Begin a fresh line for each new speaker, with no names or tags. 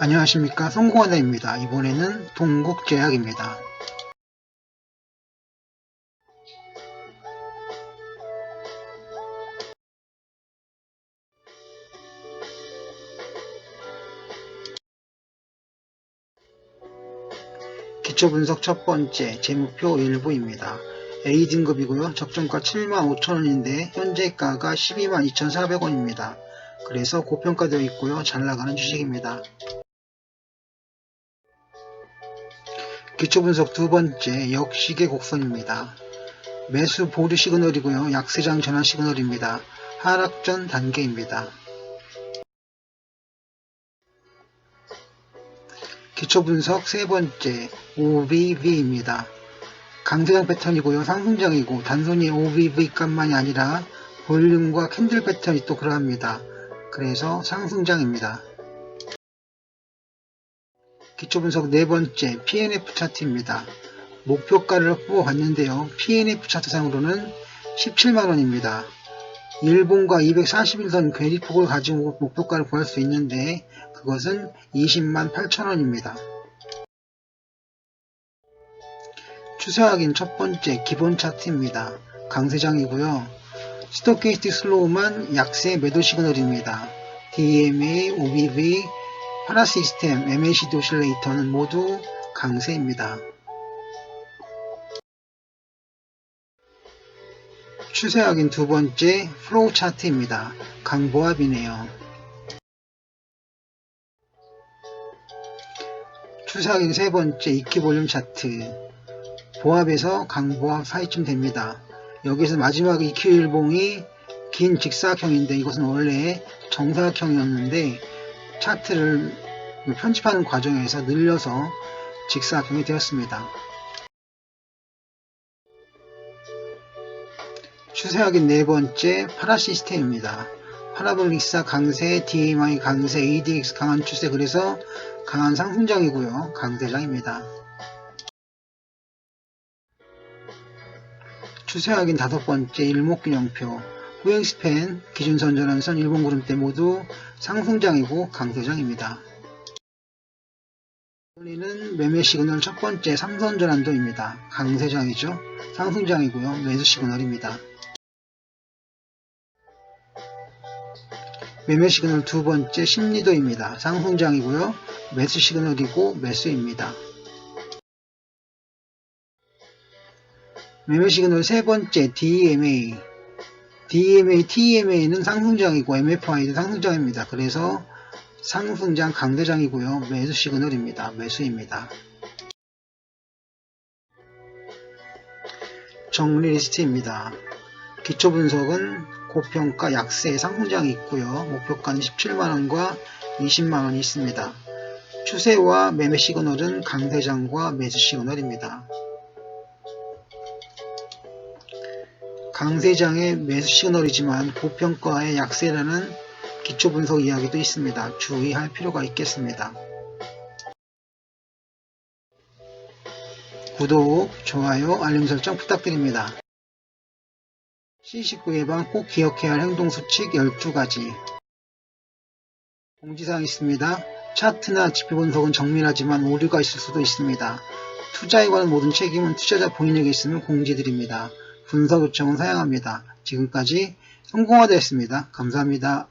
안녕하십니까 성공하다입니다. 이번에는 동국제약입니다. 기초분석 첫 번째 재무표 일부입니다. A등급이고요. 적정가 75,000원인데 현재가가 122,400원입니다. 그래서 고평가되어 있고요. 잘 나가는 주식입니다. 기초분석 두 번째 역시계 곡선입니다. 매수 보류 시그널이고요. 약세장 전환 시그널입니다. 하락 전 단계입니다. 기초분석 세 번째 OBV입니다. 강세장 패턴이고요. 상승장이고 단순히 OBV 값만이 아니라 볼륨과 캔들 패턴이 또 그러합니다. 그래서 상승장입니다. 기초분석 네 번째 PNF 차트입니다. 목표가를 뽑아봤는데요. PNF 차트 상으로는 17만원입니다. 일본과 241선 괴리폭을 가지고 목표가를 구할 수 있는데 그것은 20만 8천원입니다. 추세 확인 첫 번째 기본 차트입니다. 강세장이고요. 스토케이스틱 슬로우만 약세 매도 시그널입니다. DMA, OBV, 파라시스템, MACD 오실레이터는 모두 강세입니다. 추세 확인 두 번째 플로우 차트입니다. 강보합이네요. 추세 확인 세 번째 이키 볼륨 차트. 보합에서 강보합 사이쯤 됩니다. 여기서 마지막 EQ 일봉이 긴 직사각형인데 이것은 원래 정사각형이었는데 차트를 편집하는 과정에서 늘려서 직사각형이 되었습니다. 추세 확인 네 번째 파라 시스템입니다. 파라볼릭사 강세, DMI 강세, ADX 강한 추세 그래서 강한 상승장이고요. 강세장입니다. 추세 확인 다섯 번째 일목균형표 후행스팬 기준선 전환선 일본 구름대 모두 상승장이고 강세장입니다. 이번에는 매매 시그널 첫 번째 삼선 전환도입니다. 강세장이죠. 상승장이고요. 매수 시그널입니다. 매매 시그널 두 번째 심리도입니다. 상승장이고요. 매수 시그널이고 매수입니다. 매매 시그널 세 번째 DMA DMA, TMA는 상승장이고 MFI는 상승장입니다. 그래서 상승장 강대장이고요. 매수 시그널입니다. 매수입니다. 정리 리스트입니다. 기초 분석은 고평가 약세 상승장이 있고요. 목표가는 17만원과 20만원이 있습니다. 추세와 매매 시그널은 강대장과 매수 시그널입니다. 강세장의 매수 시그널이지만 고평가의 약세라는 기초 분석 이야기도 있습니다. 주의할 필요가 있겠습니다. 구독, 좋아요, 알림 설정 부탁드립니다. C19 예방 꼭 기억해야 할 행동 수칙 12가지 공지사항 있습니다. 차트나 지표 분석은 정밀하지만 오류가 있을 수도 있습니다. 투자에 관한 모든 책임은 투자자 본인에게 있음을 공지드립니다. 분석 요청은 사양합니다. 지금까지 성공화되었습니다. 감사합니다.